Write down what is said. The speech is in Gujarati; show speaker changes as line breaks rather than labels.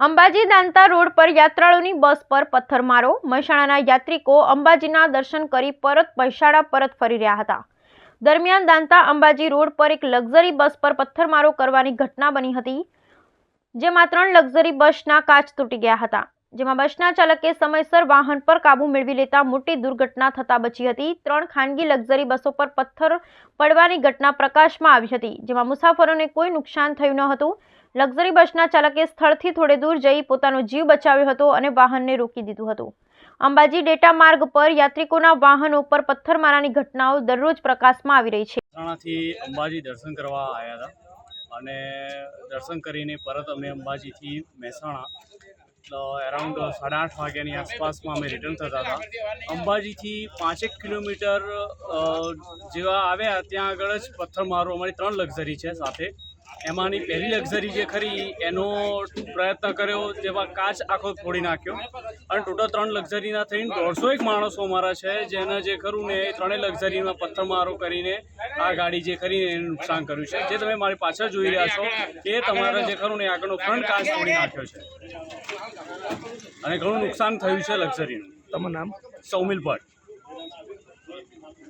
અંબાજી દાંતા રોડ પર યાત્રાળુની બસ પર પથ્થરમારો. મહેસાણાના યાત્રિકો અંબાજીના દર્શન કરી પરત મહેસાણા પરત ફરી રહ્યા હતા. દરમિયાન દાંતા અંબાજી રોડ પર એક લક્ઝરી બસ પર પથ્થરમારો કરવાની ઘટના બની હતી, જેમાં ત્રણ લક્ઝરી બસના કાચ તૂટી ગયા હતા. જેમાં બસના ચાલકે સમયસર વાહન પર કાબુ મેળવી લેતા મોટી દુર્ઘટના થતા બચી હતી. ત્રણ ખાનગી લક્ઝરી બસો પર પથ્થર પડવાની ઘટના પ્રકાશમાં આવી હતી, જેમાં મુસાફરોને કોઈ નુકસાન થયું ન હતું. લક્ઝરી બસના ચાલકે સ્થળથી થોડે દૂર જઈ પોતાનો જીવ બચાવ્યો હતો અને વાહનને રોકી દીધું હતું. અંબાજી ડેટા માર્ગ પર યાત્રિકોના વાહનો પર પથ્થરમારાની ઘટનાઓ દરરોજ પ્રકાશમાં આવી રહી છે.
અંબાજી દર્શન કરવા આવ્યા હતા અને દર્શન કરીને પરત અમે અંબાજીથી મહેસાણા અરાઉન્ડ સાડા આઠ વાગ્યાની આસપાસમાં અમે રિટર્ન થતા હતા. અંબાજીથી પાંચેક કિલોમીટર જેવા આવ્યા ત્યાં આગળ જ પથ્થરમારો, અમારી ત્રણ લક્ઝરી છે સાથે. એમાંની પહેલી લક્ઝરી જે ખરી એનો પ્રયત્ન કર્યો જેમાં કાચ આખો ફોડી નાખ્યો. અને ટોટલ ત્રણ લક્ઝરીના થઈને દોઢસો એક માણસો અમારા છે જેના જે ખરું ને એ ત્રણેય લક્ઝરીમાં પથ્થરમારો કરીને આ ગાડી જે કરીને એને નુકસાન કર્યું છે. જે તમે મારી પાછળ જોઈ રહ્યા છો એ તમારા જે ખરું ને આગળનો ફ્રન્ટ કાચ તોડી નાખ્યો છે. અને ઘણું નુકસાન થયું છે લક્ઝરીનું.
તમારું નામ?
સૌમિલ ભટ્ટ.